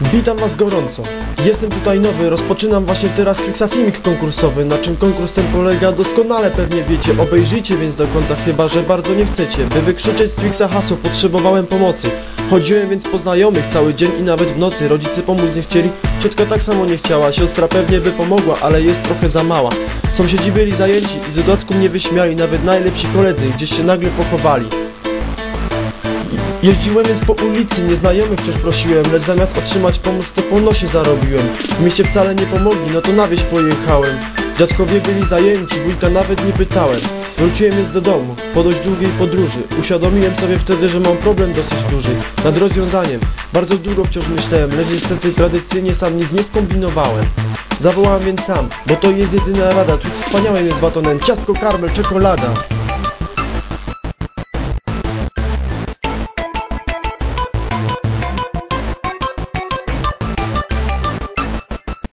Witam Was gorąco. Jestem tutaj nowy, rozpoczynam właśnie teraz filmik konkursowy, na czym konkurs ten polega doskonale pewnie wiecie. Obejrzyjcie więc do końca, chyba że bardzo nie chcecie. By wykrzyczeć z hasło, potrzebowałem pomocy. Chodziłem więc po znajomych cały dzień i nawet w nocy. Rodzice pomóc nie chcieli, ciotka tak samo nie chciała. Siostra pewnie by pomogła, ale jest trochę za mała. Sąsiedzi byli zajęci i z dodatku mnie wyśmiali, nawet najlepsi koledzy gdzieś się nagle pochowali. Jeździłem więc po ulicy, nieznajomych wciąż prosiłem, lecz zamiast otrzymać pomoc, to po nosie zarobiłem. W mieście wcale nie pomogli, no to na wieś pojechałem. Dziadkowie byli zajęci, wujka nawet nie pytałem. Wróciłem więc do domu, po dość długiej podróży. Uświadomiłem sobie wtedy, że mam problem dosyć duży. Nad rozwiązaniem. Bardzo długo wciąż myślałem, lecz niestety tradycyjnie sam nic nie skombinowałem. Zawołałem więc sam, bo to jest jedyna rada, tu wspaniałym jest batonem, ciastko, karmel, czekolada.